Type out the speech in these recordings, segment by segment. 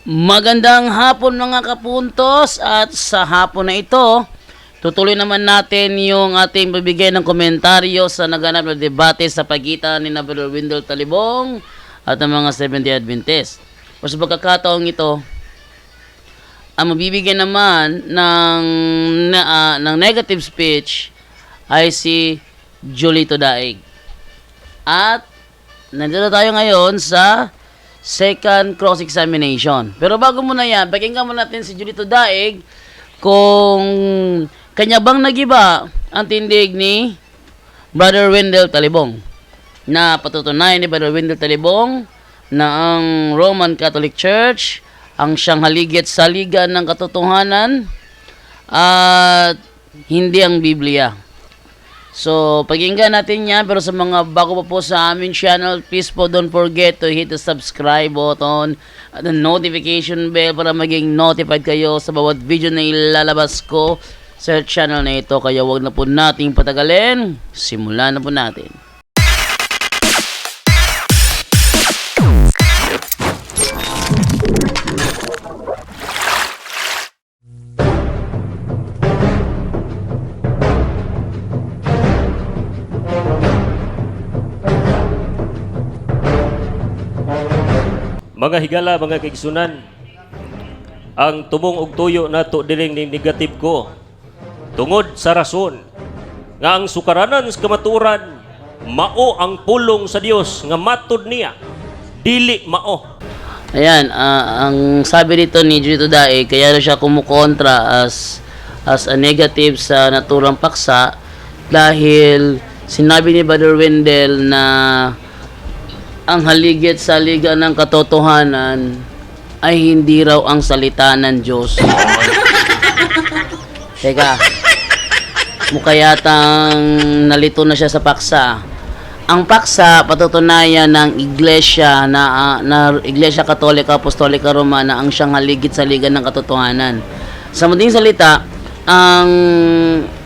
Magandang hapon mga kapuntos at sa hapon na ito, tutuloy naman natin yung ating bibigay ng komentaryo sa naganap na debate sa pagitan ni Brother Wendell Talibong at ng mga 70 Adventist. O sa pagkakataong ito, ang mabibigyan naman ng, na, ah, ng negative speech ay si Julito Daig. At nandito tayo ngayon sa second cross-examination. Pero bago muna yan, pakinggan muna natin si Julito Daig kung kanya bang nagiba ang tindig ni Brother Wendell Talibong na patutunayan ni Brother Wendell Talibong na ang Roman Catholic Church ang siyang haligit sa liga ng katotohanan at hindi ang Biblia. So, pakinggan natin yan. Pero sa mga bago pa po sa aming channel, please po don't forget to hit the subscribe button at the notification bell para maging notified kayo sa bawat video na ilalabas ko sa channel na ito. Kaya wag na po nating patagalin. Simulan na po natin. Mga higala, mga kaigsunan, ang tumong og tuyo nato diring ni negative ko. Tungod sa rason nga ang sukaranan sa kamaturan mao ang pulong sa Dios nga matod niya. Dili mao. Ayan, ah, ang sabi dito ni Julito Dae, kaya na siya kumukontra as as a negative sa naturang paksa dahil sinabi ni Brother Wendell na ang haligit sa liga ng katotohanan ay hindi raw ang salita ng Diyos. Teka, mukha yatang nalito na siya sa paksa. Ang paksa patutunayan ng iglesia na, ah, na Iglesia Katolika Apostolika Romana ang siyang haligit sa liga ng katotohanan. Sa madaling salita, ang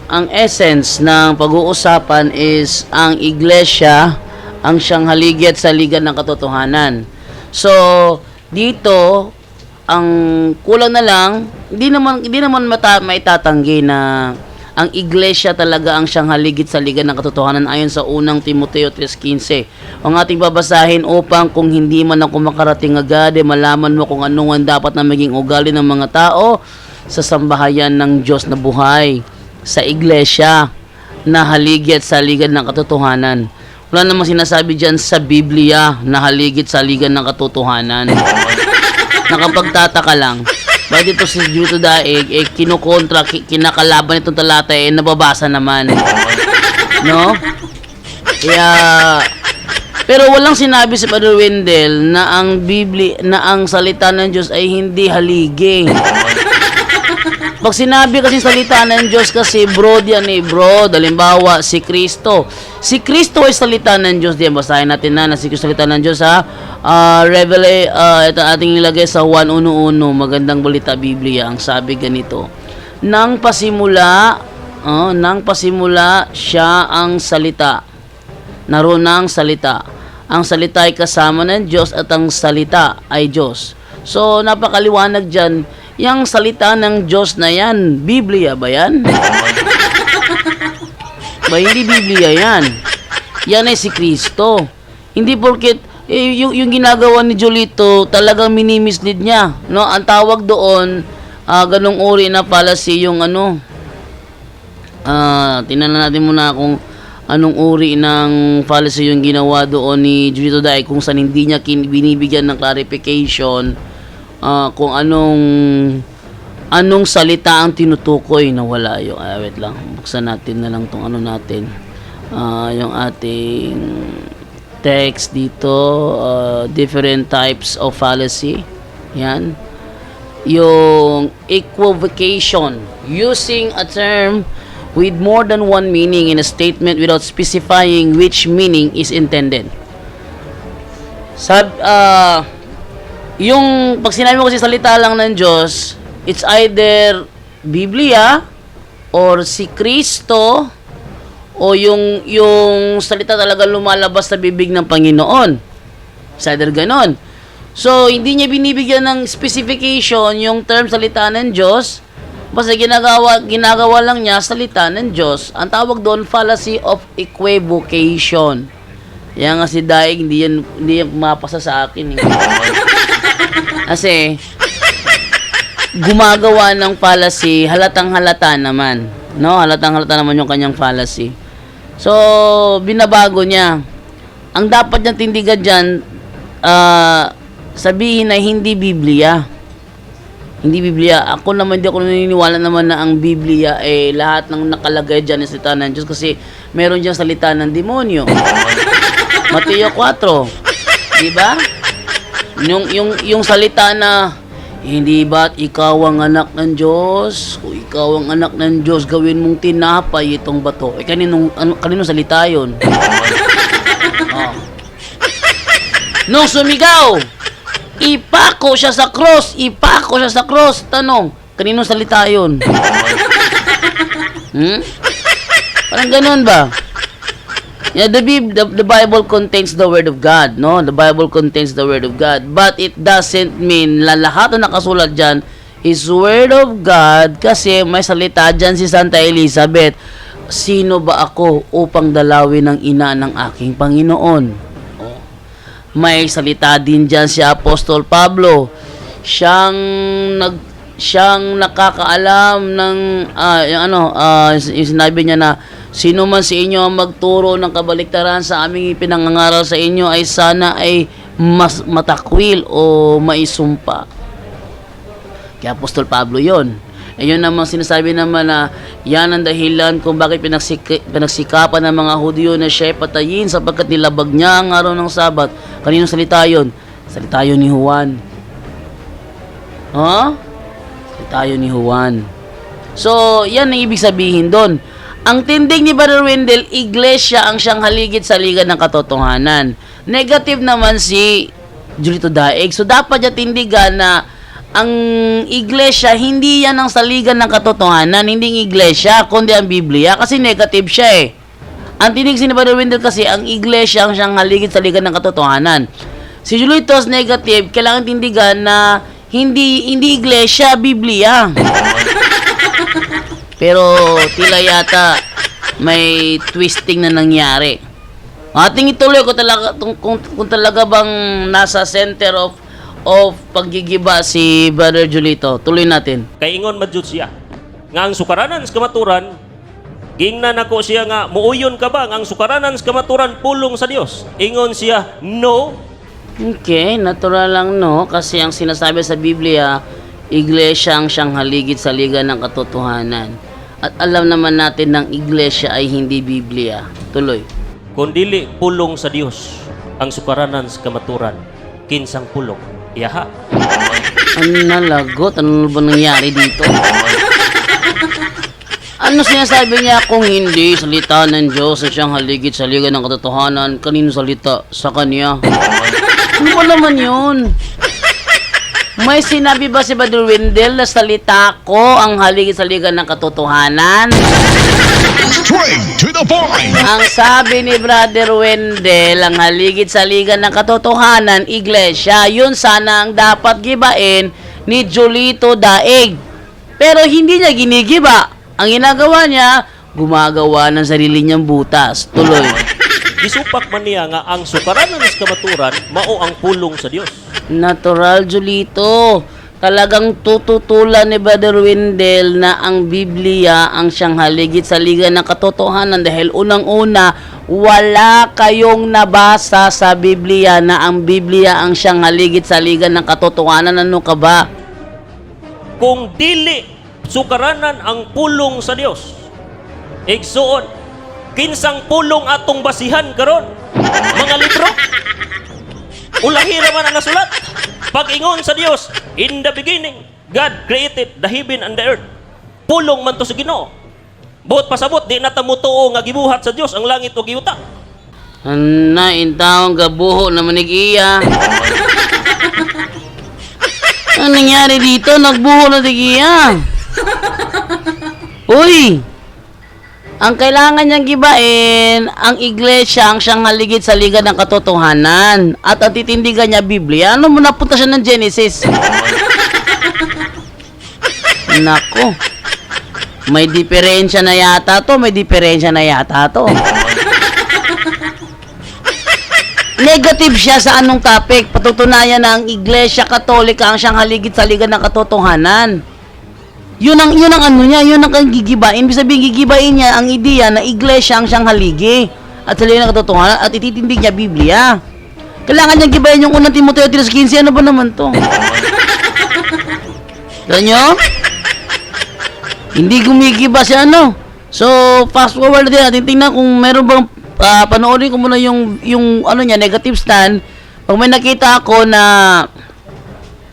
ang essence ng pag-uusapan is ang iglesia ang siyang haligit sa liga ng katotohanan. So, dito ang kulang na lang, hindi naman hindi naman mata, maitatanggi na ang iglesia talaga ang siyang haligit sa liga ng katotohanan ayon sa unang Timoteo 3.15. Ang ating babasahin upang kung hindi man ako makarating agad, eh, malaman mo kung ano ang dapat na maging ugali ng mga tao sa sambahayan ng Diyos na buhay sa iglesia na haligit sa liga ng katotohanan. Wala namang sinasabi dyan sa Biblia na haligit sa liga ng katotohanan. Nakapagtataka lang. Bakit ito si Juto Daig, eh, kinukontra, ki- kinakalaban itong talata, eh, nababasa naman. No? Kaya, pero walang sinabi si Padre Wendell na ang Biblia, na ang salita ng Diyos ay hindi haligi. Pag sinabi kasi salita ng Diyos kasi bro yan eh bro, dalimbawa si Kristo. Si Kristo ay salita ng Diyos. Diyan basahin natin na na si Kristo salita ng Diyos ha. Uh, Revela, uh, ito ating nilagay sa 1.1.1, magandang balita Biblia. Ang sabi ganito, Nang pasimula, oh, nang pasimula siya ang salita. Naroon ang salita. Ang salita ay kasama ng Diyos at ang salita ay Diyos. So, napakaliwanag dyan. Yang salita ng Diyos na yan, Biblia ba yan? ba, hindi Biblia yan. Yan ay si Kristo. Hindi porket eh, yung, yung ginagawa ni Jolito, talagang minimislead niya. No? Ang tawag doon, ah, ganong uri na policy yung ano, Ah, tingnan na natin muna kung anong uri ng fallacy yung ginawa doon ni Julito Dai kung saan hindi niya kin- binibigyan ng clarification ah, kung anong anong salita ang tinutukoy na wala yung ah, wait lang. Buksan natin na lang tong ano natin. Ah, yung ating text dito. Ah, different types of fallacy. Yan. Yung equivocation. Using a term with more than one meaning in a statement without specifying which meaning is intended. Sab ah yung pag sinabi mo kasi salita lang ng Diyos, it's either Biblia or si Kristo o yung yung salita talaga lumalabas sa bibig ng Panginoon. It's either ganon. So, hindi niya binibigyan ng specification yung term salita ng Diyos. Basta ginagawa, ginagawa lang niya salita ng Diyos. Ang tawag doon, fallacy of equivocation. Yan nga si Daig, hindi yan, hindi yan pumapasa sa akin. Eh. Kasi, gumagawa ng fallacy, halatang halata naman. No? Halatang halata naman yung kanyang fallacy. So, binabago niya. Ang dapat niyang tindigan dyan, ah, sabihin na hindi Biblia. Hindi Biblia. Ako naman, hindi ako naniniwala naman na ang Biblia, eh, lahat ng nakalagay dyan ay salita ng Diyos kasi meron dyan salita ng demonyo. Mateo 4. Di ba? Yung, yung, yung salita na, hindi ba't ikaw ang anak ng Diyos? Kung ikaw ang anak ng Diyos, gawin mong tinapay itong bato. Eh, kaninong, ano, kaninong salita yun? oh. Nung sumigaw, ipako siya sa cross, ipako siya sa cross. Tanong, kaninong salita yun? hmm? Parang ganun ba? Yeah, the, Bib- the, the Bible contains the Word of God, no? The Bible contains the Word of God. But it doesn't mean na lahat na nakasulat dyan is Word of God kasi may salita dyan si Santa Elizabeth. Sino ba ako upang dalawin ng ina ng aking Panginoon? May salita din dyan si Apostol Pablo. Siyang nag siyang nakakaalam ng ah, yung ano ah, yung sinabi niya na sino man sa inyo ang magturo ng kabaliktaran sa aming pinangangaral sa inyo ay sana ay mas matakwil o maisumpa. Kaya Apostol Pablo yon. E yun namang sinasabi naman na yan ang dahilan kung bakit pinagsik pinagsikapan ng mga Hudyo na siya ay patayin sapagkat nilabag niya ang araw ng Sabat. Kaninong salita yun? Salita yun ni Juan. Huh? Salita yun ni Juan. So, yan ang ibig sabihin doon. Ang tindig ni Brother Wendell, iglesia ang siyang haligid sa liga ng katotohanan. Negative naman si Julito Daig. So, dapat niya tindigan na ang iglesia, hindi yan ang saligan ng katotohanan, hindi ang iglesia, kundi ang Biblia, kasi negative siya eh. Ang tinig si Brother Wendell kasi, ang iglesia ang siyang haligid sa ligan ng katotohanan. Si Julitos negative, kailangan tindigan na hindi hindi iglesia, Biblia. Pero tila yata may twisting na nangyari. Ating ituloy kung talaga kung, kung, kung talaga bang nasa center of of paggigiba si Brother Julito. Tuloy natin. Kay ingon madjud siya. Nga ang sukaranan sa kamaturan, gingnan ako siya nga, muuyon ka ba nga ang sukaranan sa kamaturan pulong sa Dios? Ingon siya, no. Okay, natural lang no kasi ang sinasabi sa Biblia, iglesia ang siyang haligid sa liga ng katotohanan. At alam naman natin ng iglesia ay hindi Biblia. Tuloy. Kung dili pulong sa Dios ang sukaranan sa kamaturan, kinsang pulong. Yaha. Ano nalagot? Ano ba nangyari dito? Ano sinasabi niya kung hindi salita ng Diyos ang siyang haligid sa liga ng katotohanan? Kanino salita? Sa Kanya. Ano ba naman yun? May sinabi ba si Brother Wendell na salita ko ang haligid sa liga ng katotohanan? Straight to the point. Ang sabi ni Brother Wendell, ang haligid sa liga ng katotohanan, iglesia, yun sana ang dapat gibain ni Julito Daig. Pero hindi niya ginigiba. Ang ginagawa niya, gumagawa ng sarili niyang butas. Tuloy. Gisupak man niya nga ang sukaranan sa kamaturan mao ang pulong sa Dios. Natural, Julito. Talagang tututulan ni Brother Wendell na ang Biblia ang siyang haligid sa liga ng katotohanan dahil unang-una, wala kayong nabasa sa Biblia na ang Biblia ang siyang haligid sa liga ng katotohanan. Ano ka ba? Kung dili sukaranan ang pulong sa Dios. Igsuon, kinsang pulong atong basihan karon? Mga libro? Ulahira man ang nasulat. Pag-ingon sa Dios, in the beginning, God created the heaven and the earth. Pulong man to sa Ginoo. Buot pasabot, di na tamutuo nga gibuhat sa Dios ang langit o giuta. Ana, intawang gabuho na manigiya. Ano nangyari dito? Nagbuho na tigiya. Uy! Ang kailangan niyang gibain, ang iglesia ang siyang haligid sa liga ng katotohanan. At ang titindigan niya, Biblia. Ano mo napunta siya ng Genesis? Nako. May diferensya na yata to, may diferensya na yata to. Negative siya sa anong topic. Patutunayan na ang Iglesia Katolika ang siyang haligid sa liga ng katotohanan. Yun ang, yun ang ano niya, yun ang gigibain. Ibig sabihin, gigibain niya ang ideya na Iglesia ang siyang haligi at sa ng katotohanan at ititindig niya Biblia. Kailangan niya gibain yung unang Timoteo 3.15. Ano ba naman to? Ganyo? Hindi gumigiba si ano. So, fast forward din natin. Tingnan kung meron bang ah, panoorin ko muna yung yung ano niya negative stand. Pag may nakita ako na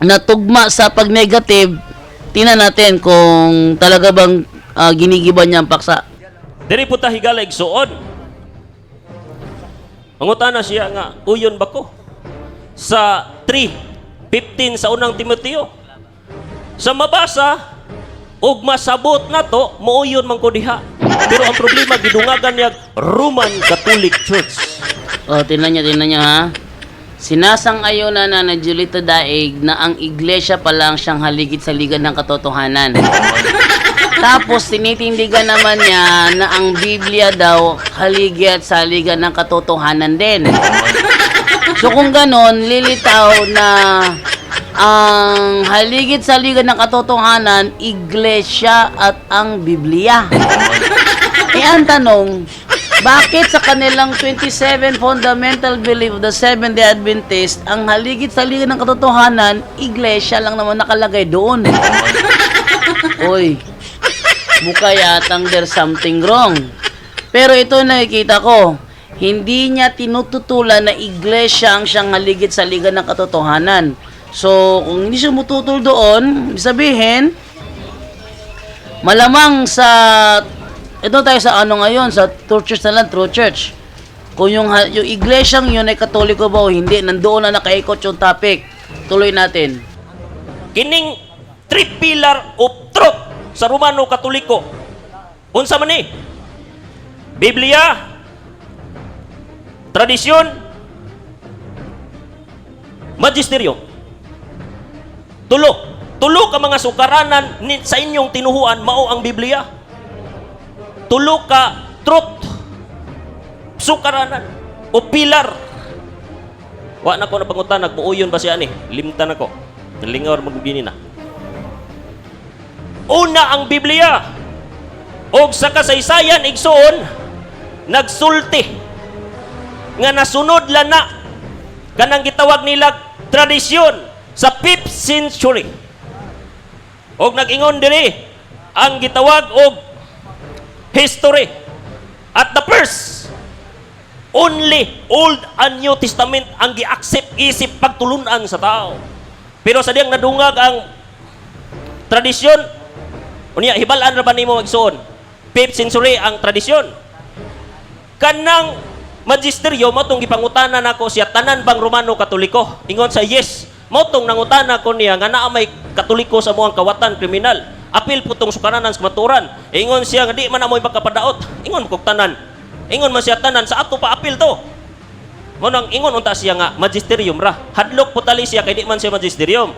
natugma sa pag negative, tingnan natin kung talaga bang ah, ginigiba niya ang paksa. Diri po ta higala igsuon. Mangutana siya nga, uyon ba ko? Sa 3.15 sa unang Timoteo. Sa mabasa, ug masabot na to, muuyon man ko diha. Pero ang problema, gidungagan niya Roman Catholic Church. O, tingnan niya, tingnan niya ha. Sinasang-ayon na na Julito Daig na ang iglesia pa lang siyang haligid sa liga ng katotohanan. Tapos tinitindigan naman niya na ang Biblia daw haligid sa liga ng katotohanan din. So kung ganon, lilitaw na ang haligid sa liga ng katotohanan, iglesia at ang Biblia. Eh ang tanong, bakit sa kanilang 27 fundamental belief of the Seventh-day Adventist, ang haligid sa liga ng katotohanan, iglesia lang naman nakalagay doon? Uy, mukha yatang there's something wrong. Pero ito nakikita ko, hindi niya tinututulan na iglesia ang siyang haligid sa liga ng katotohanan. So, kung hindi siya mututol doon, sabihin, malamang sa ito tayo sa ano ngayon sa true church na lang true church kung yung yung iglesyang yun ay katoliko ba o hindi nandoon na nakaikot yung topic tuloy natin Kining three pillar of truth sa Romano Katoliko. Unsa man ni? Biblia, tradisyon, magisteryo. Tulo. Tulo ka mga sukaranan sa inyong tinuhuan mao ang Biblia. Tulo ka truth, sukaranan o pilar. Wa na ko na pangutan nagmuuyon ba siya ni? Limtan ako. Nalingaw magugini na. Una ang Biblia. Og sa kasaysayan igsoon nagsulti nga nasunod lang na kanang gitawag nila tradisyon sa 5th century. Og nag-ingon diri ang gitawag og history at the first only Old and New Testament ang gi-accept isip pagtulunan sa tao. Pero sa diyang nadungag ang tradisyon, unya hibalan ra ba nimo magsuon? 5th century ang tradisyon. Kanang magisteryo mo tong gipangutana nako siya tanan bang Romano Katoliko? Ingon sa yes. Mo tong nangutana ko niya nga naa may Katoliko sa muang kawatan kriminal. Apil po tong sukaranan sa maturan. Ingon siya nga di man amoy makapadaot. Ingon kog tanan. Ingon man siya tanan sa ato pa apil to. Mo nang ingon unta siya nga magisterium ra. Hadlok po tali siya kay di man siya magisterium.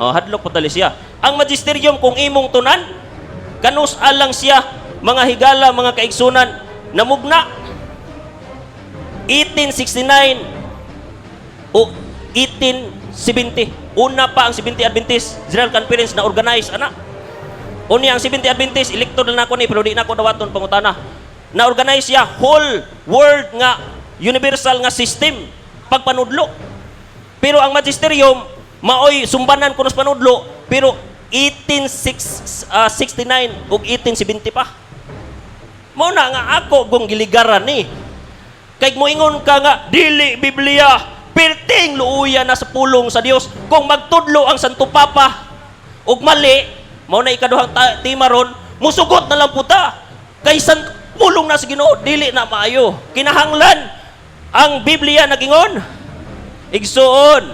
Oh, hadlok po siya. Ang magisterium kung imong tunan kanus alang siya mga higala mga kaigsunan namugna 1869 o 1870 una pa ang 70 Adventist General Conference na organize ana Unya ang 70 Adventist elected na ako ni pero di na ako dawaton pangutana. Na organize siya whole world nga universal nga system pagpanudlo. Pero ang magisterium maoy sumbanan kuno sa panudlo pero 1869 ug 1870 pa. Mo na nga ako gong giligaran ni. Kay moingon ka nga dili Biblia perting luuya na sa pulong sa Dios kung magtudlo ang Santo Papa ug mali mao na ikaduhang tema ron musugot na lang puta kay san pulong na sa Ginoo dili na maayo. Kinahanglan ang Biblia nagingon. Igsuon.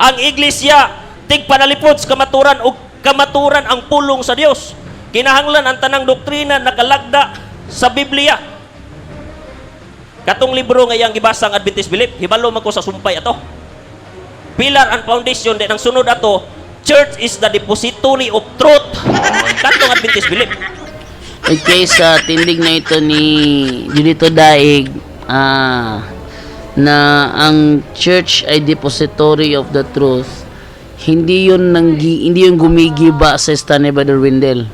Ang iglesia tig panalipod sa kamaturan ug kamaturan ang pulong sa Dios kinahanglan ang tanang doktrina nakalagda sa Biblia. Katong libro nga iyang gibasa ang Adventist Belief, hibalo man ko sa sumpay ato. Pillar and foundation din ang sunod ato, church is the depository of truth. Katong Adventist Belief. Okay, sa tindig na ito ni Julito Daig, ah, na ang church ay depository of the truth, hindi yun, nanggi, hindi yun gumigiba sa Stanley Brother Windel.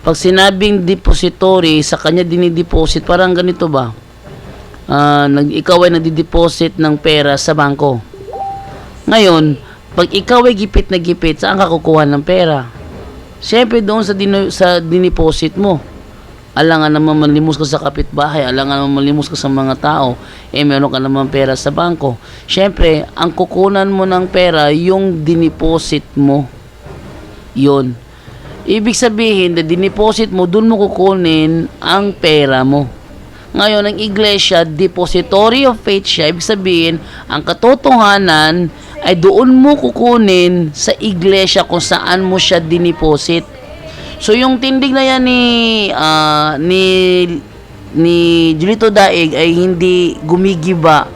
Pag sinabing depository, sa kanya dinideposit, parang ganito ba? Ah, nag, ikaw ay nadideposit ng pera sa bangko. Ngayon, pag ikaw ay gipit na gipit, saan ka kukuha ng pera? Siyempre doon sa dino, sa diniposit mo. Alangan naman manlimos ka sa kapitbahay, alangan naman manlimos ka sa mga tao, eh meron ka naman pera sa bangko. Siyempre, ang kukunan mo ng pera, yung diniposit mo. Yun. Ibig sabihin, na diniposit mo, dun mo kukunin ang pera mo. Ngayon, ang iglesia, depository of faith siya. Ibig sabihin, ang katotohanan ay doon mo kukunin sa iglesia kung saan mo siya diniposit. So, yung tindig na yan ni, ah, ni, ni Julito Daig ay hindi gumigiba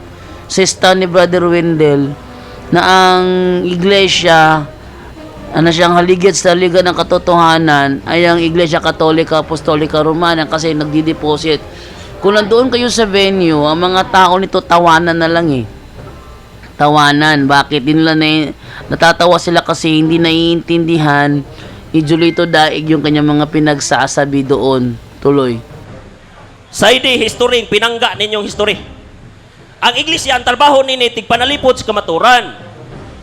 sa stand ni Brother Wendell na ang iglesia ano siyang haligid sa liga ng katotohanan ay ang Iglesia Katolika Apostolika Romana kasi nagdi-deposit. Kung nandoon kayo sa venue, ang mga tao nito tawanan na lang eh. Tawanan. Bakit? Din nila na, natatawa sila kasi hindi naiintindihan ni Julito Daig yung kanyang mga pinagsasabi doon. Tuloy. Sa idi history, pinangga ninyong history. Ang iglesia, ang trabaho ni tig panalipod sa kamaturan.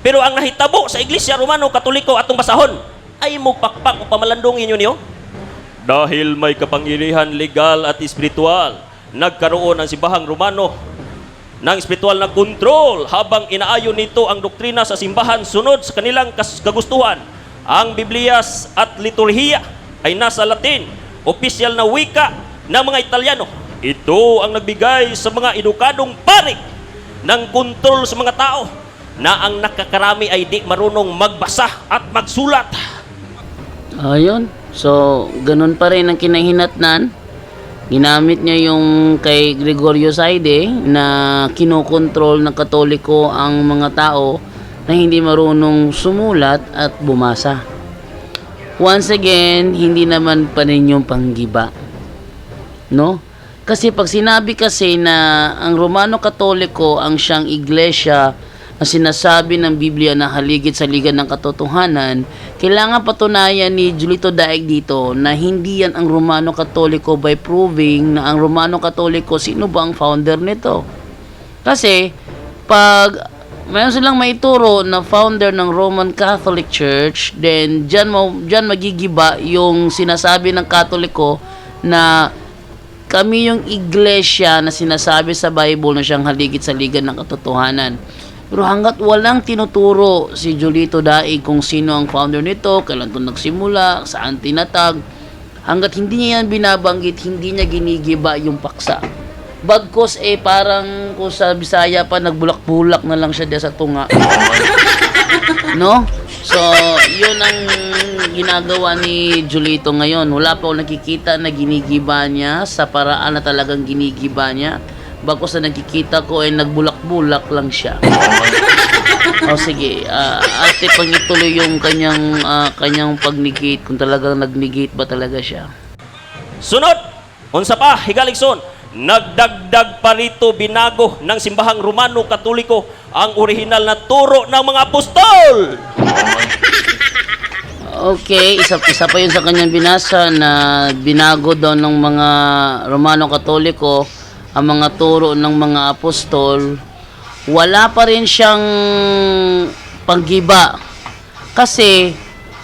Pero ang nahitabo sa iglesia Romano Katoliko atong basahon ay mo pakpak o pamalandong inyo niyo. Dahil may kapangyarihan legal at espiritual, nagkaroon ang simbahang Romano ng espiritual na kontrol habang inaayon nito ang doktrina sa simbahan sunod sa kanilang kagustuhan. Ang Biblias at liturhiya ay nasa Latin, opisyal na wika ng mga Italiano. Ito ang nagbigay sa mga edukadong pari ng kontrol sa mga tao na ang nakakarami ay di marunong magbasa at magsulat. Ayun. So, ganun pa rin ang kinahinatnan. Ginamit niya yung kay Gregorio Saide na kinokontrol ng katoliko ang mga tao na hindi marunong sumulat at bumasa. Once again, hindi naman pa rin yung panggiba. No? Kasi pag sinabi kasi na ang Romano Katoliko ang siyang iglesia na sinasabi ng Biblia na haligid sa ligan ng katotohanan, kailangan patunayan ni Julito Daig dito na hindi yan ang Romano Katoliko by proving na ang Romano Katoliko sino ba ang founder nito. Kasi pag mayroon silang maituro na founder ng Roman Catholic Church, then dyan, mo, dyan magigiba yung sinasabi ng Katoliko na kami yung iglesia na sinasabi sa Bible na siyang haligid sa ligan ng katotohanan. Pero hanggat walang tinuturo si Julito Daig kung sino ang founder nito, kailan ito nagsimula, saan tinatag, hanggat hindi niya yan binabanggit, hindi niya ginigiba yung paksa. Bagkos eh parang kung sa Bisaya pa nagbulak-bulak na lang siya diya sa tunga. no? So, yun ang ginagawa ni Julito ngayon. Wala pa ako nakikita na ginigiba niya sa paraan na talagang ginigiba niya. Bagkos na nakikita ko ay nagbulak-bulak lang siya. o sige, ah, ate pang ituloy yung kanyang ah, kanyang pagnegate kung talagang nagnegate ba talaga siya. Sunod, unsa pa, higaligson, nagdagdag pa rito binago ng simbahang Romano Katoliko ang orihinal na turo ng mga apostol. Okay, isa, isa pa yun sa kanyang binasa na binago daw ng mga Romano Katoliko ang mga turo ng mga apostol. Wala pa rin siyang paggiba. Kasi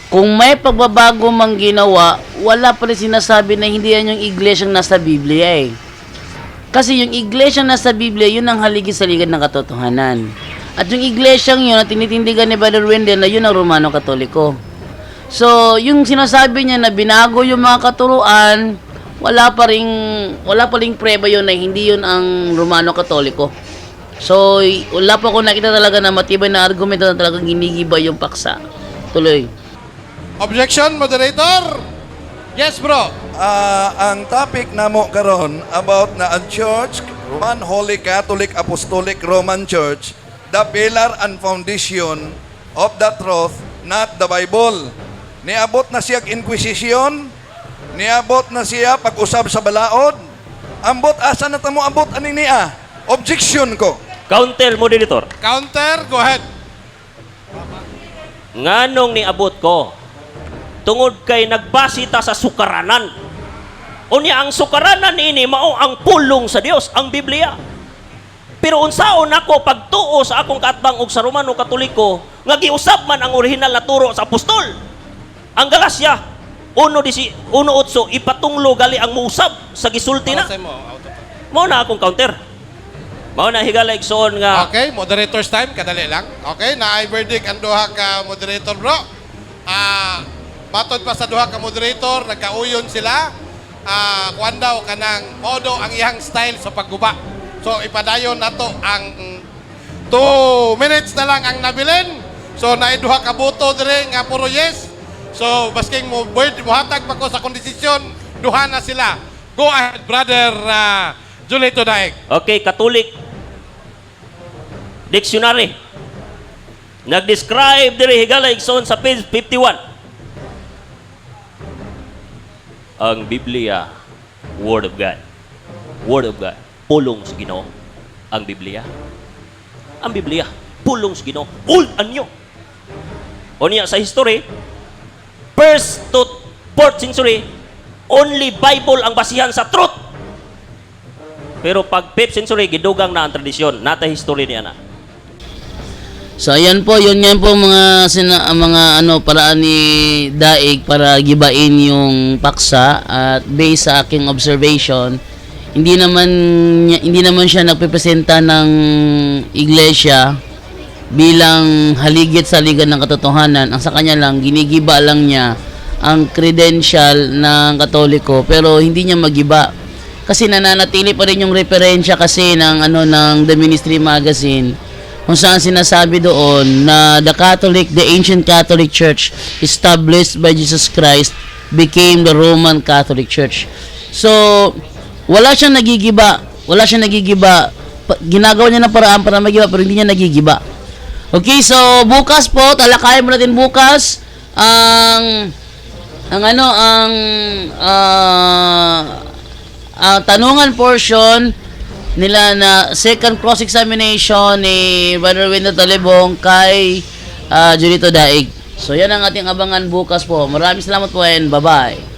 kung may pagbabago mang ginawa, wala pa rin sinasabi na hindi yan yung iglesyang nasa Biblia eh. Kasi yung iglesyang nasa Biblia, yun ang haligi sa ligad ng katotohanan. At yung iglesyang yun, na tinitindigan ni Brother Wendell, na yun ang Romano Katoliko. So, yung sinasabi niya na binago yung mga katuruan, wala pa ring wala pa ring preba yun na hindi yun ang Romano Katoliko. So, wala pa ko nakita talaga na matibay na argumento na talagang ginigiba yung paksa. Tuloy. Objection, moderator! Yes, bro. Ah, ang topic namo karon about na ang church, Roman Holy Catholic Apostolic Roman Church, the pillar and foundation of the truth, not the Bible. Niabot na siya inquisition, niabot na siya pag-usab sa balaod, ambot asa na tamo abot ani niya. Objection ko. Counter moderator. Counter, go ahead. Nganong niabot ko? Tungod kay nagbasi ta sa sukaranan. Unya ang sukaranan ini mao ang pulong sa Dios, ang Biblia. Pero unsaon ako pagtuo sa akong katbang og sa Romano Katoliko nga giusab man ang orihinal na turo sa apostol. Ang Galasya 1:18 ipatunglo gali ang muusab sa gisulti na. Mao na akong counter. Mao na higala igsoon nga Okay, moderator's time, kadali lang. Okay, na verdict ang duha ka moderator, bro. Ah, matod pa sa duha ka moderator, nagkauyon sila. Ah, kuan daw kanang modo ang iyang style sa pagguba. So ipadayon nato ang 2 minutes na lang ang nabilin. So naiduha ka boto dire nga puro yes. So basking mo word muhatag pa ko sa kondisisyon, duha na sila. Go ahead, brother uh, Julito Daig. Okay, Catholic Dictionary. Nag-describe diri higala igsoon sa page 51. Ang Biblia, Word of God. Word of God. Pulong sa Ginoo. Ang Biblia. Ang Biblia, pulong sa Ginoo. Old anyo. O niya sa history, first to fourth century, only Bible ang basihan sa truth. Pero pag 5th century, gidugang na ang tradisyon. Nata history niya na. So ayan po, yun nga po mga sina, mga ano paraan ni Daig para gibain yung paksa at based sa aking observation, hindi naman hindi naman siya nagpepresenta ng iglesia bilang haligit sa ligan ng katotohanan. Ang sa kanya lang ginigiba lang niya ang credential ng Katoliko pero hindi niya magiba. Kasi nananatili pa rin yung referensya kasi ng ano ng The Ministry Magazine kung saan sinasabi doon na the Catholic, the ancient Catholic Church established by Jesus Christ became the Roman Catholic Church. So, wala siyang nagigiba. Wala siyang nagigiba. Ginagawa niya ng paraan para magiba pero hindi niya nagigiba. Okay, so bukas po, talakayan mo natin bukas ang ang ano ang ah, ang tanungan portion nila na second cross examination ni Brother Wendell Talibong kay ah, Julito Daig. So yan ang ating abangan bukas po. Maraming salamat po and bye-bye.